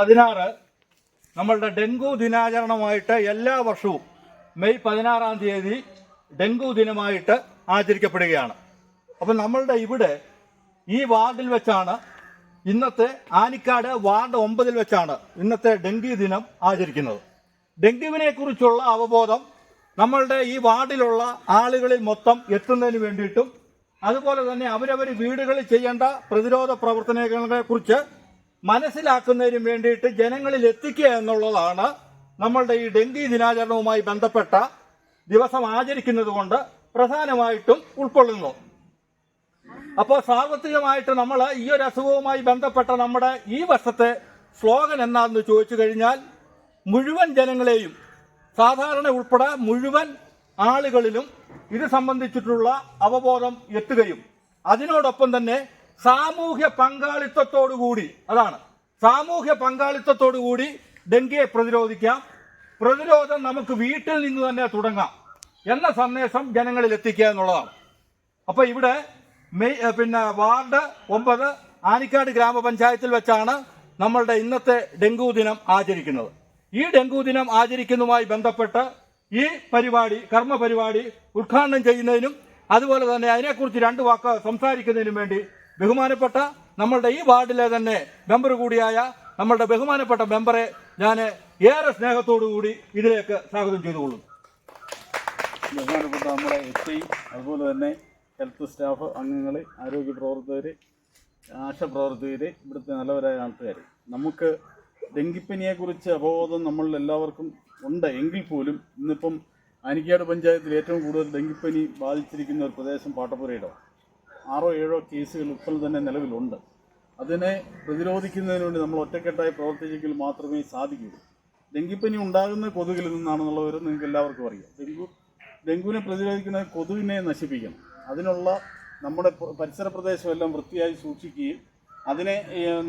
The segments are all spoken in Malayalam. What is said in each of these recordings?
പതിനാറ് നമ്മളുടെ ഡെങ്കു ദിനാചരണമായിട്ട് എല്ലാ വർഷവും മെയ് പതിനാറാം തീയതി ഡെങ്കു ദിനമായിട്ട് ആചരിക്കപ്പെടുകയാണ്. അപ്പം നമ്മളുടെ ഇവിടെ ഈ വാർഡിൽ വെച്ചാണ് ഇന്നത്തെ ആനിക്കാട് വാർഡ് ഒമ്പതിൽ വെച്ചാണ് ഇന്നത്തെ ഡെങ്കി ദിനം ആചരിക്കുന്നത്. ഡെങ്കുവിനെ കുറിച്ചുള്ള അവബോധം നമ്മളുടെ ഈ വാർഡിലുള്ള ആളുകളിൽ മൊത്തം എത്തുന്നതിന് വേണ്ടിയിട്ടും അതുപോലെ തന്നെ അവരവർ വീടുകളിൽ ചെയ്യേണ്ട പ്രതിരോധ പ്രവർത്തനങ്ങളെ കുറിച്ച് മനസ്സിലാക്കുന്നതിനും വേണ്ടിയിട്ട് ജനങ്ങളിൽ എത്തിക്കുക എന്നുള്ളതാണ് നമ്മളുടെ ഈ ഡെങ്കി ദിനാചരണവുമായി ബന്ധപ്പെട്ട ദിവസം ആചരിക്കുന്നത് കൊണ്ട് പ്രധാനമായിട്ടും ഉൾക്കൊള്ളുന്നു. അപ്പോൾ സാർവത്രികമായിട്ട് നമ്മൾ ഈ ഒരു അസുഖവുമായി ബന്ധപ്പെട്ട നമ്മുടെ ഈ വർഷത്തെ സ്ലോഗൻ എന്താണെന്ന് ചോദിച്ചു കഴിഞ്ഞാൽ മുഴുവൻ ജനങ്ങളെയും സാധാരണ ഉൾപ്പെടെ മുഴുവൻ ആളുകളിലും ഇത് സംബന്ധിച്ചിട്ടുള്ള അവബോധം എത്തുകയും അതിനോടൊപ്പം തന്നെ സാമൂഹ്യ പങ്കാളിത്തത്തോടുകൂടി അതാണ്. സാമൂഹ്യ പങ്കാളിത്തത്തോടുകൂടി ഡെങ്കിയെ പ്രതിരോധിക്കാം. പ്രതിരോധം നമുക്ക് വീട്ടിൽ നിന്ന് തന്നെ തുടങ്ങാം എന്ന സന്ദേശം ജനങ്ങളിൽ എത്തിക്കുക എന്നുള്ളതാണ്. അപ്പോൾ ഇവിടെ പിന്നെ വാർഡ് ഒമ്പത് ആനിക്കാട് ഗ്രാമപഞ്ചായത്തിൽ വെച്ചാണ് നമ്മളുടെ ഇന്നത്തെ ഡെങ്കു ദിനം ആചരിക്കുന്നത്. ഈ ഡെങ്കു ദിനം ആചരിക്കുന്നതുമായി ബന്ധപ്പെട്ട് ഈ പരിപാടി കർമ്മ പരിപാടി ഉദ്ഘാടനം ചെയ്യുന്നതിനും അതുപോലെ തന്നെ അതിനെക്കുറിച്ച് രണ്ട് വാക്ക് സംസാരിക്കുന്നതിനും വേണ്ടി ബഹുമാനപ്പെട്ട നമ്മളുടെ ഈ വാർഡിലെ തന്നെ മെമ്പർ കൂടിയായ നമ്മളുടെ ബഹുമാനപ്പെട്ട മെമ്പറെ ഞാൻ ഏറെ സ്നേഹത്തോടു കൂടി ഇതിലേക്ക് സ്വാഗതം ചെയ്തുകൊള്ളും ബഹുമാനപ്പെട്ട നമ്മുടെ എസ് ഐ അതുപോലെ തന്നെ ഹെൽത്ത് സ്റ്റാഫ് അംഗങ്ങൾ ആരോഗ്യ പ്രവർത്തകർ ആശ പ്രവർത്തകർ ഇവിടുത്തെ നല്ലവരായ ആൾക്കാർ. നമുക്ക് ഡെങ്കിപ്പനിയെക്കുറിച്ച് അബോധം നമ്മളിൽ എല്ലാവർക്കും ഉണ്ട് എങ്കിൽ പോലും ഇന്നിപ്പം അനിക്കാട് പഞ്ചായത്തിൽ ഏറ്റവും കൂടുതൽ ഡെങ്കിപ്പനി ബാധിച്ചിരിക്കുന്ന ഒരു പ്രദേശം പാട്ടപ്പുരയിടം ആറോ ഏഴോ കേസുകൾ ഇപ്പോൾ തന്നെ നിലവിലുണ്ട്. അതിനെ പ്രതിരോധിക്കുന്നതിന് വേണ്ടി നമ്മൾ ഒറ്റക്കെട്ടായി പ്രവർത്തിച്ചെങ്കിൽ മാത്രമേ സാധിക്കുകയുള്ളൂ ഡെങ്കിപ്പനി ഉണ്ടാകുന്ന കൊതുകിൽ നിന്നാണെന്നുള്ള വിവരം നിങ്ങൾക്ക് എല്ലാവർക്കും അറിയാം. ഡെങ്കു ഡെങ്കുവിനെ പ്രതിരോധിക്കുന്ന കൊതുകിനെ നശിപ്പിക്കണം. അതിനുള്ള നമ്മുടെ പരിസര പ്രദേശമെല്ലാം വൃത്തിയായി സൂക്ഷിക്കുകയും അതിനെ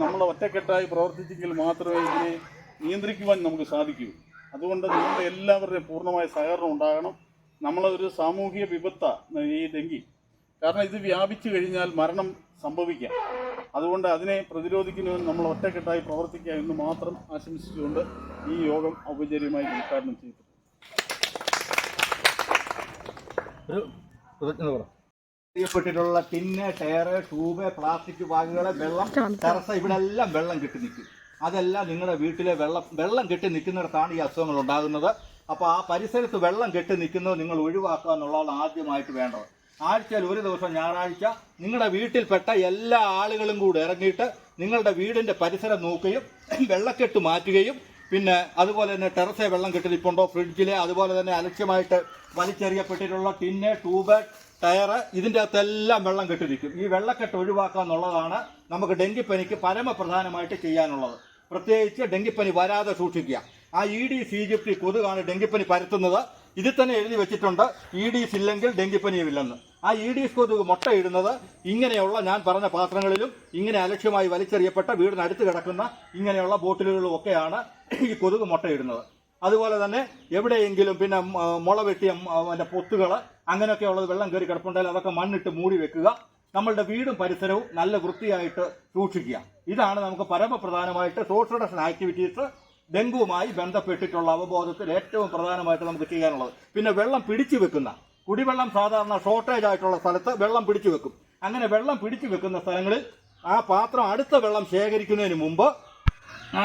നമ്മൾ ഒറ്റക്കെട്ടായി പ്രവർത്തിച്ചെങ്കിൽ മാത്രമേ ഇതിനെ നിയന്ത്രിക്കുവാൻ നമുക്ക് സാധിക്കൂ. അതുകൊണ്ട് നിങ്ങളുടെ എല്ലാവരുടെയും പൂർണമായ സഹകരണം ഉണ്ടാകണം. നമ്മളൊരു സാമൂഹിക വിപത്ത ഈ ഡെങ്കി. കാരണം ഇത് വ്യാപിച്ചു കഴിഞ്ഞാൽ മരണം സംഭവിക്കാം. അതുകൊണ്ട് അതിനെ പ്രതിരോധിക്കുന്നതിന് നമ്മൾ ഒറ്റക്കെട്ടായി പ്രവർത്തിക്കുക എന്ന് മാത്രം ആശംസിച്ചുകൊണ്ട് ഈ യോഗം ഔപചാരികമായി ഉദ്ഘാടനം ചെയ്തു. ചെയ്യപ്പെട്ടിട്ടുള്ള ടിന്ന് ടയറ് ട്യൂബ് പ്ലാസ്റ്റിക് ബാഗുകൾ വെള്ളം ടെറസ് ഇവിടെ എല്ലാം വെള്ളം കെട്ടി നിൽക്കും. അതെല്ലാം നിങ്ങളുടെ വീട്ടിലെ വെള്ളം വെള്ളം കെട്ടി നിൽക്കുന്നിടത്താണ് ഈ അസുഖങ്ങൾ ഉണ്ടാകുന്നത്. അപ്പോൾ ആ പരിസരത്ത് വെള്ളം കെട്ടി നിൽക്കുന്നത് നിങ്ങൾ ഒഴിവാക്കുക എന്നുള്ളതാണ് ആദ്യമായിട്ട് വേണ്ടത്. ആഴ്ചയിൽ ഒരു ദിവസം ഞായറാഴ്ച നിങ്ങളുടെ വീട്ടിൽപ്പെട്ട എല്ലാ ആളുകളും കൂടെ ഇറങ്ങിയിട്ട് നിങ്ങളുടെ വീടിന്റെ പരിസരം നോക്കുകയും വെള്ളക്കെട്ട് മാറ്റുകയും പിന്നെ അതുപോലെ തന്നെ ടെറസെ വെള്ളം കെട്ടിരിപ്പുണ്ടോ ഫ്രിഡ്ജിലെ? അതുപോലെ തന്നെ അലക്ഷ്യമായിട്ട് വലിച്ചെറിയപ്പെട്ടിട്ടുള്ള ടിന്ന് ട്യൂബ് ടയറ് ഇതിന്റെ അകത്തെല്ലാം വെള്ളം കെട്ടിരിക്കും. ഈ വെള്ളക്കെട്ട് ഒഴിവാക്കുക എന്നുള്ളതാണ് നമുക്ക് ഡെങ്കിപ്പനിക്ക് പരമപ്രധാനമായിട്ട് ചെയ്യാനുള്ളത്. പ്രത്യേകിച്ച് ഡെങ്കിപ്പനി വരാതെ സൂക്ഷിക്കുക. ആ ഇ ഡി സി ജിപ്റ്റി കൊതുകാണ് ഡെങ്കിപ്പനി പരത്തുന്നത്. ഇതിൽ തന്നെ എഴുതി വെച്ചിട്ടുണ്ട് ഇ ഡീസ് ഇല്ലെങ്കിൽ ഡെങ്കിപ്പനിയുമില്ലെന്ന്. ആ ഇ ഡീസ് കൊതുക് മുട്ടയിടുന്നത് ഇങ്ങനെയുള്ള ഞാൻ പറഞ്ഞ പാത്രങ്ങളിലും ഇങ്ങനെ അലക്ഷ്യമായി വലിച്ചെറിയപ്പെട്ട വീടിനടുത്ത് കിടക്കുന്ന ഇങ്ങനെയുള്ള ബോട്ടിലുകളും ഒക്കെയാണ് ഈ കൊതുക് മുട്ടയിടുന്നത് അതുപോലെ തന്നെ എവിടെയെങ്കിലും പിന്നെ മുള വെട്ടിയ അതിന്റെ പൊത്തുകൾ അങ്ങനെയൊക്കെയുള്ളത് വെള്ളം കയറി കിടപ്പുണ്ടെങ്കിൽ അതൊക്കെ മണ്ണിട്ട് മൂടി വെക്കുക. നമ്മളുടെ വീടും പരിസരവും നല്ല വൃത്തിയായിട്ട് സൂക്ഷിക്കുക. ഇതാണ് നമുക്ക് പരമപ്രധാനമായിട്ട് സോഷ്യൽ റിഡക്ഷൻ ആക്ടിവിറ്റീസ് ഡെങ്കുവുമായി ബന്ധപ്പെട്ടിട്ടുള്ള അവബോധത്തിൽ ഏറ്റവും പ്രധാനമായിട്ട് നമുക്ക് ചെയ്യാനുള്ളത്. പിന്നെ വെള്ളം പിടിച്ചു വെക്കുന്ന കുടിവെള്ളം സാധാരണ ഷോർട്ടേജ് ആയിട്ടുള്ള സ്ഥലത്ത് വെള്ളം പിടിച്ചു വെക്കും. അങ്ങനെ വെള്ളം പിടിച്ചു വെക്കുന്ന സ്ഥലങ്ങളിൽ ആ പാത്രം അടുത്ത വെള്ളം ശേഖരിക്കുന്നതിന് മുമ്പ്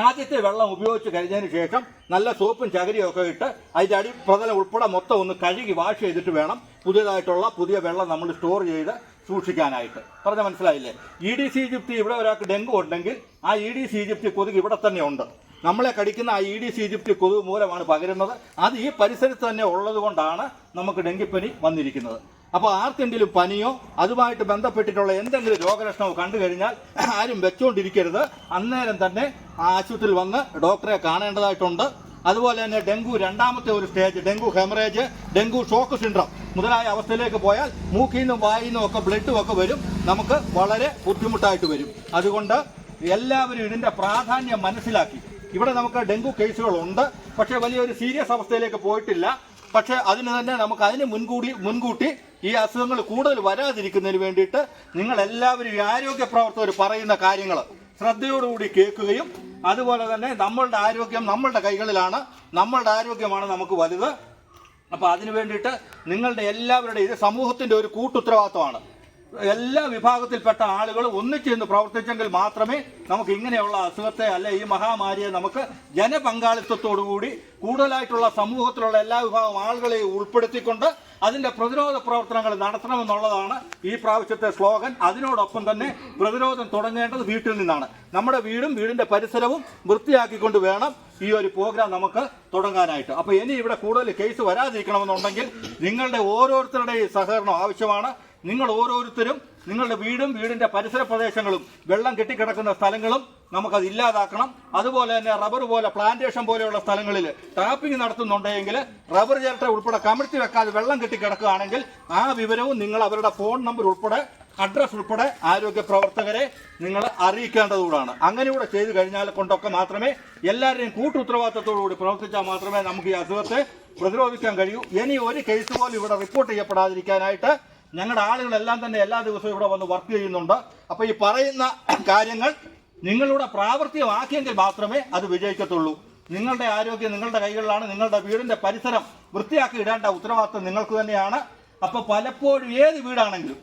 ആദ്യത്തെ വെള്ളം ഉപയോഗിച്ച് കഴിഞ്ഞതിന് ശേഷം നല്ല സോപ്പും ചകരിയും ഒക്കെ ഇട്ട് അതിന്റെ അടി പ്രതലം ഉൾപ്പെടെ മൊത്തം ഒന്ന് കഴുകി വാഷ് ചെയ്തിട്ട് വേണം പുതിയതായിട്ടുള്ള പുതിയ വെള്ളം നമ്മൾ സ്റ്റോർ ചെയ്ത് സൂക്ഷിക്കാനായിട്ട്. പറഞ്ഞ മനസ്സിലായില്ലേ? ഇ ഡി സി ജിപ്തി ഇവിടെ ഒരാൾക്ക് ഡെങ്കു ഉണ്ടെങ്കിൽ ആ ഇ ഡി സി കൊതുക് ഇവിടെ തന്നെ ഉണ്ട്. നമ്മളെ കടിക്കുന്ന ആ ഇ ഡി സി ജിപ്തി കൊതുക് മൂലമാണ് പകരുന്നത്. അത് ഈ പരിസരത്ത് തന്നെ ഉള്ളത് കൊണ്ടാണ് നമുക്ക് ഡെങ്കിപ്പനി വന്നിരിക്കുന്നത്. അപ്പോൾ ആർക്കെങ്കിലും പനിയോ അതുമായിട്ട് ബന്ധപ്പെട്ടിട്ടുള്ള എന്തെങ്കിലും രോഗലക്ഷണമോ കണ്ടു കഴിഞ്ഞാൽ ആരും വെച്ചുകൊണ്ടിരിക്കരുത് അന്നേരം തന്നെ ആശുപത്രിയിൽ വന്ന് ഡോക്ടറെ കാണേണ്ടതായിട്ടുണ്ട്. അതുപോലെ തന്നെ ഡെങ്കു രണ്ടാമത്തെ ഒരു stage dengue haemorrhage dengue shock syndrome മുതലായ അവസ്ഥയിലേക്ക് പോയാൽ മൂക്കിൽ നിന്നും വായിൽ നിന്നും ഒക്കെ ബ്ലഡും ഒക്കെ വരും. നമുക്ക് വളരെ ബുദ്ധിമുട്ടായിട്ട് വരും. അതുകൊണ്ട് എല്ലാവരും ഇതിന്റെ പ്രാധാന്യം മനസ്സിലാക്കി. ഇവിടെ നമുക്ക് ഡെങ്കു കേസുകളുണ്ട്. പക്ഷേ വലിയൊരു സീരിയസ് അവസ്ഥയിലേക്ക് പോയിട്ടില്ല. പക്ഷേ അതിന് തന്നെ നമുക്ക് അതിന് മുൻകൂടി മുൻകൂട്ടി ഈ അസുഖങ്ങൾ കൂടുതൽ വരാതിരിക്കുന്നതിന് വേണ്ടിയിട്ട് നിങ്ങൾ എല്ലാവരും ഈ ആരോഗ്യ പ്രവർത്തകർ പറയുന്ന കാര്യങ്ങൾ ശ്രദ്ധയോടുകൂടി കേൾക്കുകയും അതുപോലെ തന്നെ നമ്മളുടെ ആരോഗ്യം നമ്മളുടെ കൈകളിലാണ് നമ്മളുടെ ആരോഗ്യമാണ് നമുക്ക് വലുത്. അപ്പോൾ അതിനു വേണ്ടിയിട്ട് നിങ്ങളുടെ എല്ലാവരുടെയും ഇത് സമൂഹത്തിന്റെ ഒരു കൂട്ടുത്തരവാദിത്വമാണ്. എല്ലാ വിഭാഗത്തിൽപ്പെട്ട ആളുകൾ ഒന്നിച്ചു നിന്ന് പ്രവർത്തിച്ചെങ്കിൽ മാത്രമേ നമുക്ക് ഇങ്ങനെയുള്ള അസുഖത്തെ അല്ലെ ഈ മഹാമാരിയെ നമുക്ക് ജനപങ്കാളിത്തത്തോടുകൂടി കൂടുതലായിട്ടുള്ള സമൂഹത്തിലുള്ള എല്ലാ വിഭാഗം ആളുകളെയും ഉൾപ്പെടുത്തിക്കൊണ്ട് അതിന്റെ പ്രതിരോധ പ്രവർത്തനങ്ങൾ നടത്തണമെന്നുള്ളതാണ് ഈ പ്രാവശ്യത്തെ സ്ലോഗൻ. അതിനോടൊപ്പം തന്നെ പ്രതിരോധം തുടങ്ങേണ്ടത് വീട്ടിൽ നിന്നാണ്. നമ്മുടെ വീടും വീടിന്റെ പരിസരവും വൃത്തിയാക്കിക്കൊണ്ട് വേണം ഈ ഒരു പ്രോഗ്രാം നമുക്ക് തുടങ്ങാനായിട്ട്. അപ്പൊ ഇനി ഇവിടെ കൂടുതൽ കേസ് വരാതിരിക്കണമെന്നുണ്ടെങ്കിൽ നിങ്ങളുടെ ഓരോരുത്തരുടെയും സഹകരണം ആവശ്യമാണ്. നിങ്ങൾ ഓരോരുത്തരും നിങ്ങളുടെ വീടും വീടിന്റെ പരിസര പ്രദേശങ്ങളും വെള്ളം കെട്ടിക്കിടക്കുന്ന സ്ഥലങ്ങളും നമുക്കത് ഇല്ലാതാക്കണം. അതുപോലെ തന്നെ റബ്ബർ പോലെ പ്ലാന്റേഷൻ പോലെയുള്ള സ്ഥലങ്ങളിൽ ടാപ്പിംഗ് നടത്തുന്നുണ്ടെങ്കിൽ റബ്ബർ ചിരട്ട ഉൾപ്പെടെ കമിഴ്ത്തി വെക്കാതെ വെള്ളം കെട്ടിക്കിടക്കുകയാണെങ്കിൽ ആ വിവരവും നിങ്ങൾ അവരുടെ ഫോൺ നമ്പർ ഉൾപ്പെടെ അഡ്രസ് ഉൾപ്പെടെ ആരോഗ്യ പ്രവർത്തകരെ നിങ്ങൾ അറിയിക്കേണ്ടതുകൂടാണ്. അങ്ങനെയൂടെ ചെയ്തു കഴിഞ്ഞാൽ കൊണ്ടൊക്കെ മാത്രമേ എല്ലാവരുടെയും കൂട്ടു ഉത്തരവാദിത്തത്തോടുകൂടി പ്രവർത്തിച്ചാൽ മാത്രമേ നമുക്ക് ഈ അസുഖത്തെ പ്രതിരോധിക്കാൻ കഴിയൂ. ഇനി ഒരു കേസ് പോലും ഇവിടെ റിപ്പോർട്ട് ചെയ്യപ്പെടാതിരിക്കാനായിട്ട് ഞങ്ങളുടെ ആളുകളെല്ലാം തന്നെ എല്ലാ ദിവസവും ഇവിടെ വന്ന് വർക്ക് ചെയ്യുന്നുണ്ട്. അപ്പോൾ ഈ പറയുന്ന കാര്യങ്ങൾ നിങ്ങളുടെ പ്രാവർത്തികമാക്കിയെങ്കിൽ മാത്രമേ അത് വിജയിക്കത്തുള്ളൂ. നിങ്ങളുടെ ആരോഗ്യം നിങ്ങളുടെ കൈകളിലാണ് നിങ്ങളുടെ വീടിന്റെ പരിസരം വൃത്തിയാക്കി ഇടേണ്ട ഉത്തരവാദിത്വം നിങ്ങൾക്ക് തന്നെയാണ്. അപ്പോൾ പലപ്പോഴും ഏത് വീടാണെങ്കിലും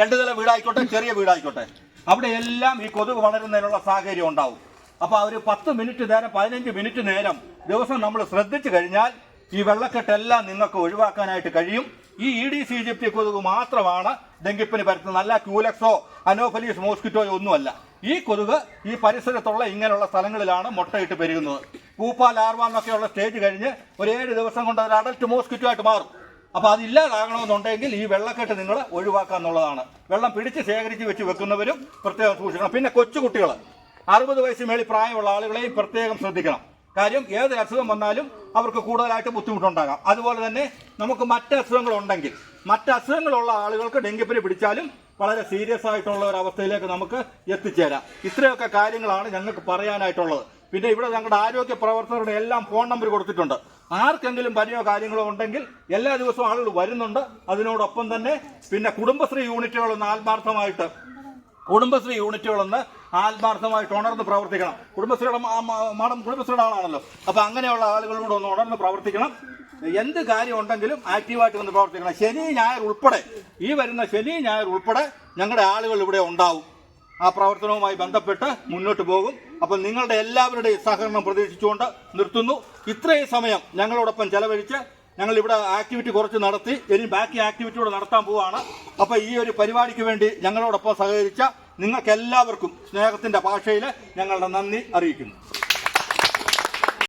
രണ്ട് നില വീടായിക്കോട്ടെ ചെറിയ വീടായിക്കോട്ടെ അവിടെ എല്ലാം ഈ കൊതുക് വളരുന്നതിനുള്ള സാഹചര്യം ഉണ്ടാവും. അപ്പോൾ അവർ പത്ത് മിനിറ്റ് നേരം പതിനഞ്ച് മിനിറ്റ് നേരം ദിവസം നമ്മൾ ശ്രദ്ധിച്ചു കഴിഞ്ഞാൽ ഈ വെള്ളക്കെട്ടെല്ലാം നിങ്ങൾക്ക് ഒഴിവാക്കാനായിട്ട് കഴിയും. ഈ ഇ ഡി സി ജിപ്തി കൊതുക് മാത്രമാണ് ഡെങ്കിപ്പനി പരത്തുന്നത്. അല്ല ക്യൂലക്സോ അനോഫലീസ് മോസ്കിറ്റോയോ ഒന്നുമല്ല. ഈ കൊതുക് ഈ പരിസരത്തുള്ള ഇങ്ങനെയുള്ള സ്ഥലങ്ങളിലാണ് മുട്ടയിട്ട് പെരുകുന്നത്. പൂപ്പ ലാർവ എന്നൊക്കെയുള്ള സ്റ്റേജ് കഴിഞ്ഞ് ഒരു ഏഴ് ദിവസം കൊണ്ട് അത് അഡൽട്ട് മോസ്കിറ്റോ ആയിട്ട് മാറും. അപ്പോൾ അതില്ലാതാകണമെന്നുണ്ടെങ്കിൽ ഈ വെള്ളക്കെട്ട് നിങ്ങൾ ഒഴിവാക്കുക എന്നുള്ളതാണ്. വെള്ളം പിടിച്ച് ശേഖരിച്ച് വെച്ച് വെക്കുന്നവരും പ്രത്യേകം സൂക്ഷിക്കണം. പിന്നെ കൊച്ചുകുട്ടികൾ അറുപത് വയസ്സ് മേളിൽ പ്രായമുള്ള ആളുകളെയും പ്രത്യേകം ശ്രദ്ധിക്കണം. കാര്യം ഏതൊരു അസുഖം വന്നാലും അവർക്ക് കൂടുതലായിട്ട് ബുദ്ധിമുട്ടുണ്ടാകാം. അതുപോലെ തന്നെ നമുക്ക് മറ്റ് അസുഖങ്ങളുണ്ടെങ്കിൽ മറ്റ് അസുഖങ്ങളുള്ള ആളുകൾക്ക് ഡെങ്കിപ്പനി പിടിച്ചാലും വളരെ സീരിയസ് ആയിട്ടുള്ള ഒരു അവസ്ഥയിലേക്ക് നമുക്ക് എത്തിച്ചേരാം. ഇത്രയൊക്കെ കാര്യങ്ങളാണ് ഞങ്ങൾക്ക് പറയാനായിട്ടുള്ളത്. പിന്നെ ഇവിടെ ഞങ്ങളുടെ ആരോഗ്യ പ്രവർത്തകരുടെ എല്ലാം ഫോൺ നമ്പർ കൊടുത്തിട്ടുണ്ട്. ആർക്കെങ്കിലും പനിയോ കാര്യങ്ങളോ ഉണ്ടെങ്കിൽ എല്ലാ ദിവസവും ആളുകൾ വരുന്നുണ്ട്. അതിനോടൊപ്പം തന്നെ പിന്നെ കുടുംബശ്രീ യൂണിറ്റുകളൊന്ന് ആത്മാർത്ഥമായിട്ട് കുടുംബശ്രീ യൂണിറ്റുകളൊന്ന് ആത്മാർത്ഥമായിട്ട് ഉണർന്ന് പ്രവർത്തിക്കണം. കുടുംബശ്രീയുടെ മാഡം കുടുംബശ്രീയുടെ ആളാണല്ലോ. അപ്പൊ അങ്ങനെയുള്ള ആളുകളോട് ഒന്ന് ഉണർന്ന് പ്രവർത്തിക്കണം. എന്ത് കാര്യം ഉണ്ടെങ്കിലും ആക്റ്റീവായിട്ട് വന്ന് പ്രവർത്തിക്കണം. ശനി ഞായർ ഉൾപ്പെടെ ഈ വരുന്ന ശനി ഞായർ ഉൾപ്പെടെ ഞങ്ങളുടെ ആളുകൾ ഇവിടെ ഉണ്ടാവും. ആ പ്രവർത്തനവുമായി ബന്ധപ്പെട്ട് മുന്നോട്ട് പോകും. അപ്പം നിങ്ങളുടെ എല്ലാവരുടെയും സഹകരണം പ്രതീക്ഷിച്ചുകൊണ്ട് നിർത്തുന്നു. ഇത്രയും സമയം ഞങ്ങളോടൊപ്പം ചെലവഴിച്ച് ഞങ്ങൾ ഇവിടെ ആക്ടിവിറ്റി കുറച്ച് നടത്തി ഇനി ബാക്കി ആക്ടിവിറ്റി കൂടെ നടത്താൻ പോവുകയാണ് അപ്പോൾ ഈ ഒരു പരിപാടിക്ക് വേണ്ടി ഞങ്ങളോടൊപ്പം സഹകരിച്ച നിങ്ങൾക്കെല്ലാവർക്കും സ്നേഹത്തിന്റെ ഭാഷയിൽ ഞങ്ങളുടെ നന്ദി അറിയിക്കുന്നു.